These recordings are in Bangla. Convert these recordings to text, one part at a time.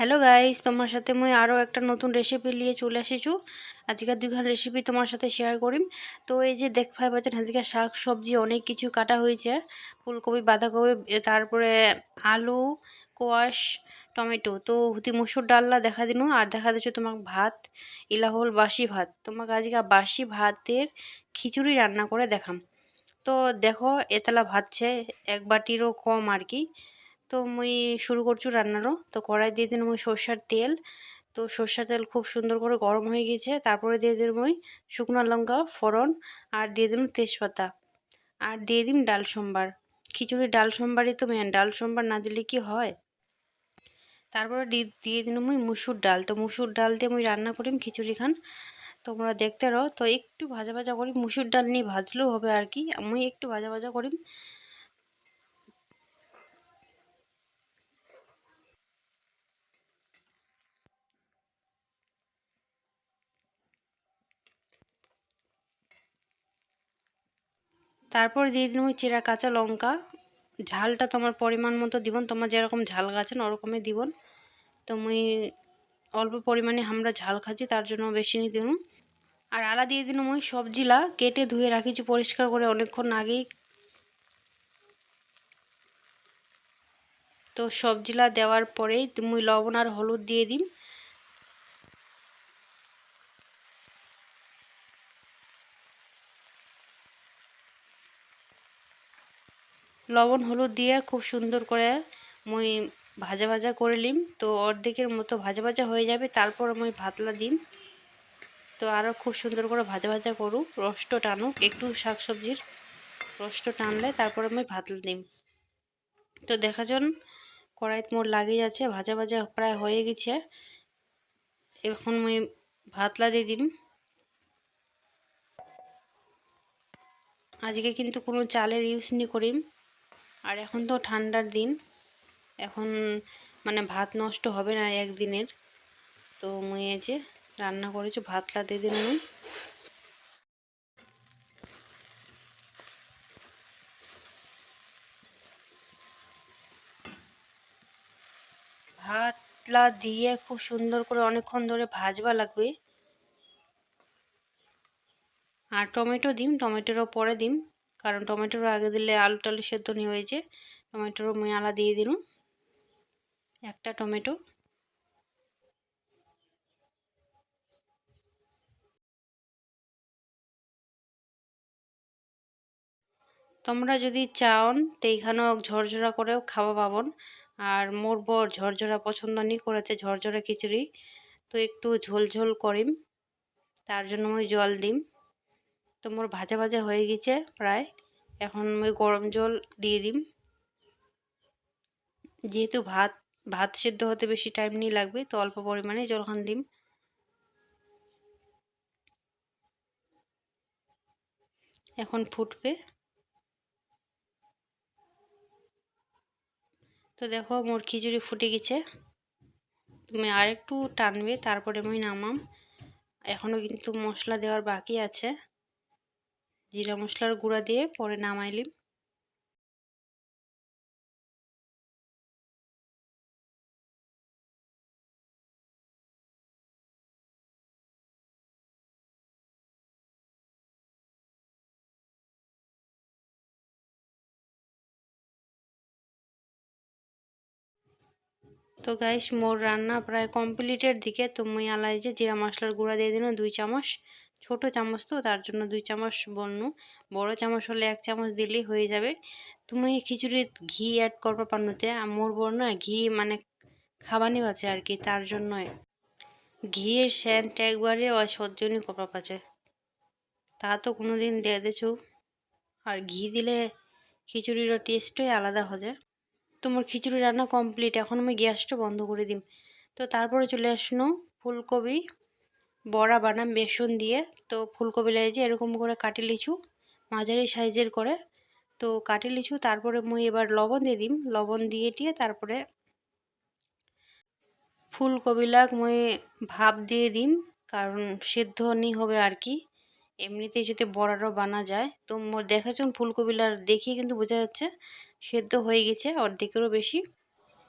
হ্যালো গাইস তোমার সাথে মুই আরও একটা নতুন রেসিপি নিয়ে চলে এসেছু। আজকের দুইখান রেসিপি তোমার সাথে শেয়ার করিম। তো এই যে দেখ পাই পাচ্ছেন আজকে শাক, সবজি, অনেক কিছু কাটা হয়েছে। ফুলকপি, বাঁধাকপি, তারপরে আলু কোয়াশ টমেটো তো হুতি মুসুর ডাল্লা দেখা দিনু, আর দেখা দিচ্ছ তোমার ভাত, ইলাহল বাসি ভাত। তোমাকে আজকে বাসি ভাতের খিচুড়ি রান্না করে দেখাম। তো দেখো, এতলা ভাতছে এক বাটিরও কম আর কি। তো মুই শুরু করছু রান্নারও। তো কড়াই দিয়ে দিন মুই সর্ষার তেল। তো সর্ষার তেল খুব সুন্দর করে গরম হয়ে গেছে তারপরে দিয়ে দিন মুই শুকনো লঙ্কা, ফোড়ন আর দিয়ে দিন তেজপাতা। আর দিয়ে দিন ডাল সোমবার। খিচুড়ি, ডাল সোমবারই তো মেন ডাল সোমবার না দিলে কি হয়? তারপরে দিয়ে দিন মুই মুসুর ডাল। তো মুসুর ডাল দিয়ে মুই রান্না করিম খিচুড়ি খান। তোমরা দেখতে রো তো একটু ভাজা ভাজা করি মুসুর ডাল নিয়ে ভাজলেও হবে আর কি। আমি একটু ভাজা ভাজা করিম তারপর দিয়ে দিন ওই চেরা কাঁচা লঙ্কা, ঝালটা তোমার পরিমাণ মতো দিবন, তোমার যেরকম ঝাল গাছেন ওরকমই দিবন। তো মুই অল্প পরিমাণে আমরা ঝাল খাচ্ছি, তার জন্য বেশি নিয়ে দিন। আর আলা দিয়ে দিন মুই সবজিলা কেটে ধুয়ে রাখিছি, পরিষ্কার করে অনেকক্ষণ আগেই। তো সবজিলা দেওয়ার পরেই মুই লবণ আর হলুদ দিয়ে দিম। লবণ, হলুদ দিয়ে খুব সুন্দর করে মুই ভাজা ভাজা করে লিম তো অর্ধেকের মতো ভাজা ভাজা হয়ে যাবে, তারপর মুই ভাতলা দিম। তো আরও খুব সুন্দর করে ভাজা ভাজা করুক রষ্ট টানুক, একটু শাকসবজির রষ্ট টানলে তারপরে আমি ভাতলা দিম। তো দেখা যান, কড়াইত মোর লাগিয়ে যাচ্ছে, ভাজা ভাজা প্রায় হয়ে গেছে। এখন মুই ভাতলা দিয়ে দিম। আজকে কিন্তু কোনো চালের ইউজ নি করিম। আর এখন তো ঠান্ডার দিন। এখন মানে ভাত নষ্ট হবে না একদিনের। তো মুই যে রান্না করেছি ভাত লাতে দিন মুই ভাতলা দিয়ে খুব সুন্দর করে অনেকক্ষণ ধরে ভাজবা লাগবে। আর টমেটো দিম, টমেটোরও পরে দিম। কারণ টমেটোর আগে দিলে আলু টালু সেদ্ধ নিয়ে হয়েছে, টমেটোর মুই আলা দিয়ে দিন একটা টমেটো। তোমরা যদি চাওন তো এইখানেও ঝরঝরা করেও খাওয়া পাবন আর মোর বর ঝরঝরা পছন্দ নি, করেছে ঝরঝরা খিচুড়ি। তো একটু ঝোল ঝোল করিম, তার জন্য ওই জল দিম। তো মোর ভাজা ভাজা হয়ে গেছে প্রায়। এখন ওই গরম জল দিয়ে দিম। যেহেতু ভাত ভাত সেদ্ধ হতে বেশি টাইম নিয়ে লাগবে, তো অল্প পরিমাণে জলখান দিম। এখন ফুটবে। তো দেখো মোর খিচুড়ি ফুটে গেছে। তুমি আরেকটু টানবে, তারপরে আমি নামাম। এখনও কিন্তু মশলা দেওয়ার বাকি আছে। জিরা মশলার গুঁড়া দিয়ে পরে নামাইলিম তো গাইস মোর রান্না প্রায় কমপ্লিটের দিকে। তো মুই আলাই যে জিরা মশলার গুঁড়া দিয়ে দিন দুই চামচ। ছোট চামচ তো, তার জন্য দুই চামচ বলনু বড় চামচ হলে এক চামচ দিলেই হয়ে যাবে। তুমি খিচুড়ি ঘি অ্যাড করবা পান্নুতে। মোর না ঘি মানে খাবানি আছে আর কি, তার জন্য ঘিয়ের স্যান্ট একবারে অসহ্যনই কপা পাচ্ছে তা তো কোনো দিন দিয়ে আর ঘি দিলে খিচুড়ির টেস্টই আলাদা হয়ে যায়। তোমার খিচুড়ি রান্না কমপ্লিট এখন আমি গ্যাসটা বন্ধ করে দিম। তো তারপরে চলে আসনো ফুলকপি। বড়া বানাম, বেসন দিয়ে। তো ফুলকপি যে এরকম করে কাটি লিচু, মাঝারি সাইজের করে। তো কাটি লিচু, তারপরে মুই এবার লবণ দিয়ে দিম। লবণ দিয়ে টিয়ে তারপরে ফুলকপিলাক মুই ভাপ দিয়ে দিম, কারণ সিদ্ধ নি হবে আর কি। এমনিতেই যদি বড়ারও বানা যায়, তো মোর দেখাচ্ছেন ফুলকপিলার দেখিয়ে কিন্তু বোঝা যাচ্ছে, সেদ্ধ হয়ে গেছে, অর্ধেকেরও বেশি।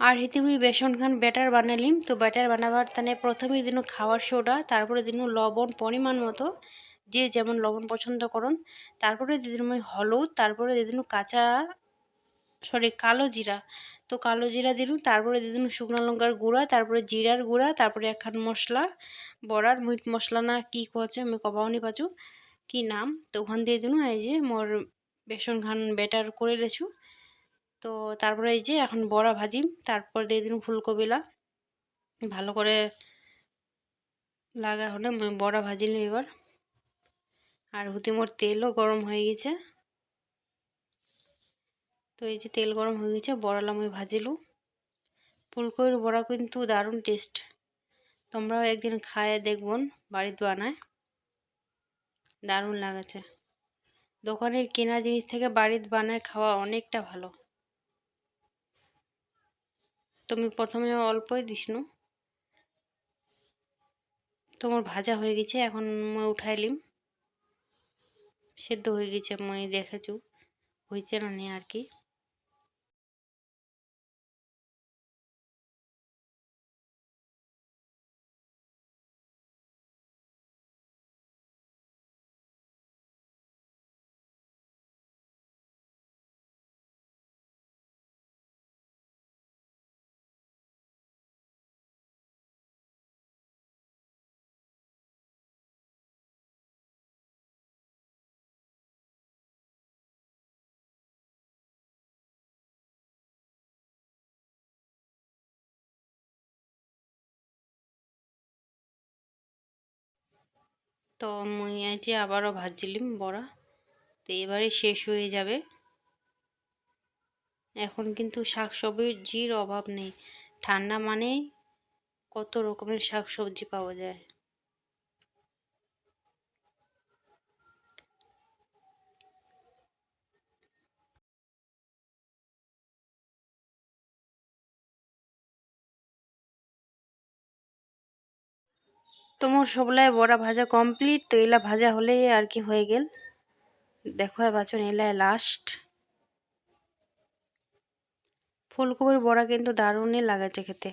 আর হিতে মুই বেসন খান ব্যাটার বানালিম। তো ব্যাটার বানাবার তানে প্রথমে দিন খাওয়ার সোডা, তারপরে দিন লবণ পরিমাণ মতো, যে যেমন লবণ পছন্দ করুন। তারপরে দিদিন মুই হলুদ, তারপরে দিদিন কাঁচা সরি কালো জিরা। তো কালো জিরা দিলু তারপরে দিদিন শুকনো লঙ্কার গুঁড়া, তারপরে জিরার গুঁড়া, তারপরে একখান মশলা, বড়ার মিট মশলা না কী কছে আমি কবাওনি পাচু, কি নাম? তো ওখান দিয়ে দিনু এই যে মোর বেসন খান বেটার করে লেছু তো তারপরে এই যে এখন বড়া ভাজিম তারপর দিয়ে দিন ফুলকপিলা ভালো করে লাগা হলে বড়া ভাজিলাম এবার। আর হুতে মোর তেলও গরম হয়ে গেছে। তো এই যে তেল গরম হয়ে গেছে বড়ালাম আমি ভাজিলু ফুলকপির বড়া কিন্তু দারুণ টেস্ট। তোমরাও একদিন খায় দেখবন বাড়িতে বানায়। দারুণ লাগাছে। দোকানের কেনা জিনিস থেকে বাড়িতে বানায় খাওয়া অনেকটা ভালো। তুমি প্রথমে অল্পই দিসনু। তোমার ভাজা হয়ে গেছে, এখন মই উঠাইলিম সেদ্ধ হয়ে গেছে, মই দেখেছু হয়েছে না আর কি? তো মুই যে আবারও ভাজলিম বড়া। তো এবারে শেষ হয়ে যাবে। এখন কিন্তু শাক সবজির অভাব নেই। ঠান্ডা মানেই কত রকমের শাক সবজি পাওয়া যায়। তোমার সবলাই বড়া ভাজা কমপ্লিট তো এলা ভাজা হলে আর কি হয়ে গেল? দেখো বাচন এলায় লাস্ট ফুলকপির বড়া কিন্তু দারুণই লাগাচ্ছে খেতে।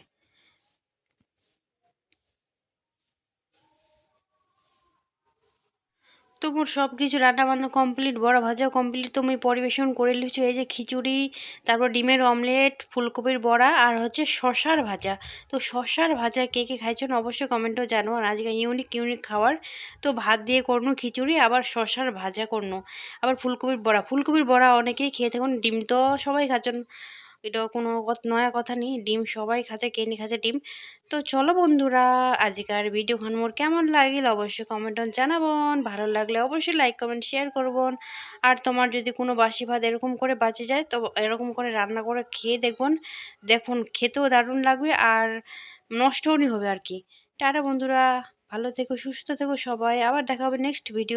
তো মোর সব কিছু রান্না বান্না কমপ্লিট বড়া ভাজা কমপ্লিট তুমি পরিবেশন করে লিছো এই যে খিচুড়ি, তারপর ডিমের অমলেট ফুলকপির বড়া আর হচ্ছে শশার ভাজা। তো শশার ভাজা কে কে খাইছেন অবশ্যই কমেন্টও জানো। আর আজকে ইউনিক ইউনিক খাবার। তো ভাত দিয়ে করনো খিচুড়ি, আবার শশার ভাজা করনো। আবার ফুলকপির বড়া। ফুলকপির বড়া অনেকেই খেয়ে থাকুন, ডিম তো সবাই খাচ্ছেন। এটা কোনো নয়া কথা নেই। ডিম সবাই খাচ্ছে কে নি খাচ্ছে ডিম। তো চলো বন্ধুরা, আজকের ভিডিওখান মোর কেমন লাগিল অবশ্যই কমেন্ট জানাবন। ভালো লাগলে অবশ্যই লাইক কমেন্ট শেয়ার করবন। আর তোমার যদি কোনো বাসি ভাত এরকম করে বাঁচে যায়, তো এরকম করে রান্না করে খেয়ে দেখুন দেখুন, খেতেও দারুণ লাগবে আর নষ্টও নি হবে আর কি। টাটা বন্ধুরা, ভালো থেকো, সুস্থ থেকো সবাই। আবার দেখা হবে নেক্সট ভিডিও